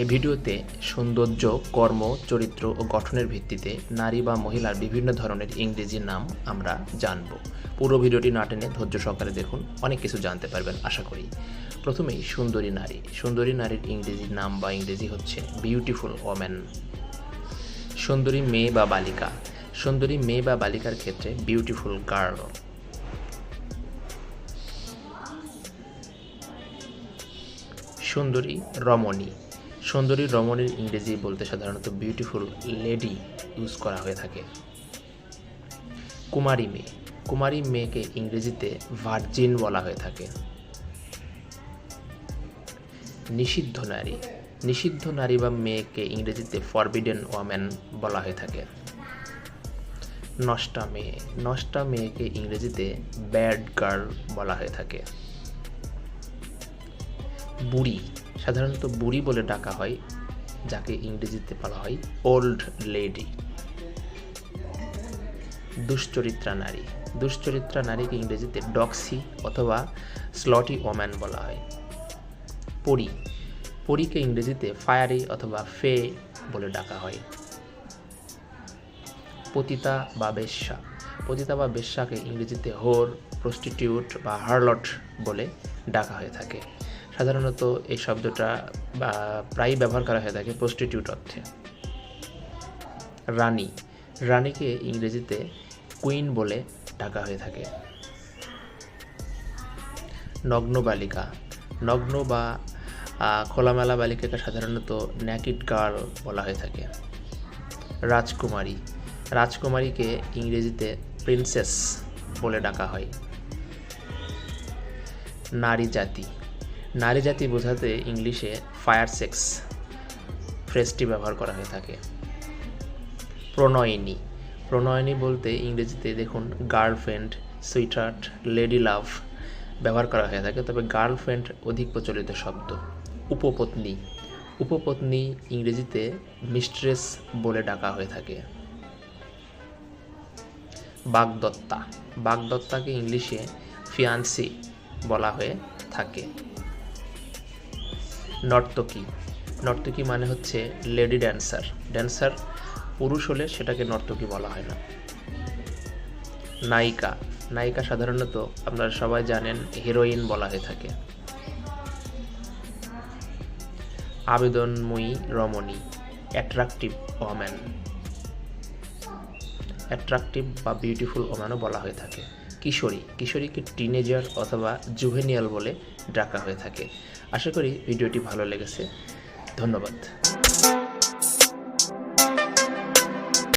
এ ভিডিওতে সৌন্দর্য, কর্ম, চরিত্র ও গঠনের ভিত্তিতে নারী বা মহিলার বিভিন্ন ধরনের ইংরেজি নাম আমরা জানব। পুরো ভিডিওটি না টেনে ধৈর্য সহকারে দেখুন, অনেক কিছু জানতে পারবেন আশা করি। প্রথমেই সুন্দরী নারী। সুন্দরী নারীর ইংরেজি নাম বা ইংরেজি হচ্ছে বিউটিফুল ওম্যান সুন্দরী মেয়ে বা বালিকা। সুন্দরী মেয়ে বা বালিকার ক্ষেত্রে বিউটিফুল গার্ল সুন্দরী রমণী। সুন্দরী রমণীর ইংরেজি বলতে সাধারণত বিউটিফুল লেডি ইউজ করা হয়ে থাকে। কুমারী মেয়ে। কুমারী মেয়েকে ইংরেজিতে ভার্জিন বলা হয়ে থাকে। নিষিদ্ধ নারী। নিষিদ্ধ নারী বা মেয়েকে ইংরেজিতে ফরবিডেন ওয়ামেন বলা হয়ে থাকে। নষ্টা মেয়ে। নষ্টা মেয়েকে ইংরেজিতে ব্যাড গার্ল বলা হয়ে থাকে। বুড়ি। সাধারণত বুড়ি বলে ডাকা হয়, যাকে ইংরেজিতে বলা হয় ওল্ড লেডি। দুশ্চরিত্রা নারী। দুশ্চরিত্রা নারীকে ইংরেজিতে ডক্সি অথবা স্লটি ওম্যান বলা হয়। পরি। পরীকে ইংরেজিতে ফায়ারি অথবা ফে বলে ডাকা হয়। পতিতা বা বেশ্যা। পতিতা বা বেশ্যাকে ইংরেজিতে হোর, প্রস্টিটিউট বা হার্লট বলে ডাকা হয়ে থাকে। সাধারণত এই শব্দটা বা প্রায়ই ব্যবহার করা হয়ে থাকে প্রস্টিটিউট অর্থে। রানী। রানীকে ইংরেজিতে কুইন বলে ডাকা হয়ে থাকে। নগ্ন বালিকা নগ্ন বা খোলামেলা বালিকাকে সাধারণত ন্যাকিড গার্ল বলা হয়ে থাকে। রাজকুমারী। রাজকুমারীকে ইংরেজিতে প্রিন্সেস বলে ডাকা হয়। নারী জাতি। নারী জাতি বোঝাতে ইংলিশে ফায়ার সেক্স ফ্রেজটি ব্যবহার করা হয়ে থাকে। প্রণয়িনী। প্রণয়িনী বলতে ইংরেজিতে দেখুন, গার্লফ্রেন্ড সুইটার্ট লেডি লাভ ব্যবহার করা হয়ে থাকে। তবে গার্লফ্রেন্ড অধিক প্রচলিত শব্দ। উপপত্নী। উপপত্নী ইংরেজিতে মিস্ট্রেস বলে ডাকা হয়ে থাকে। বাগদত্তা। বাগদত্তাকে ইংলিশে ফিয়ান্সি বলা হয়ে থাকে। নর্তকী। নর্তকী মানে হচ্ছে লেডি ড্যান্সার। ড্যান্সার পুরুষ হলে সেটাকে নর্তকী বলা হয় না। নায়িকা। নায়িকা সাধারণত আপনারা সবাই জানেন হিরোইন বলা হয়ে থাকে। আবেদনময়ী রমণী। অ্যাট্রাকটিভ ওম্যান অ্যাট্রাকটিভ বা বিউটিফুল ওম্যানও বলা হয়ে থাকে। কিশোরী। কিশোরীকে টিনেজার অথবা জুভেনিয়াল বলে ডাকা হয়ে থাকে। আশা করি ভিডিওটি ভালো লেগেছে। ধন্যবাদ।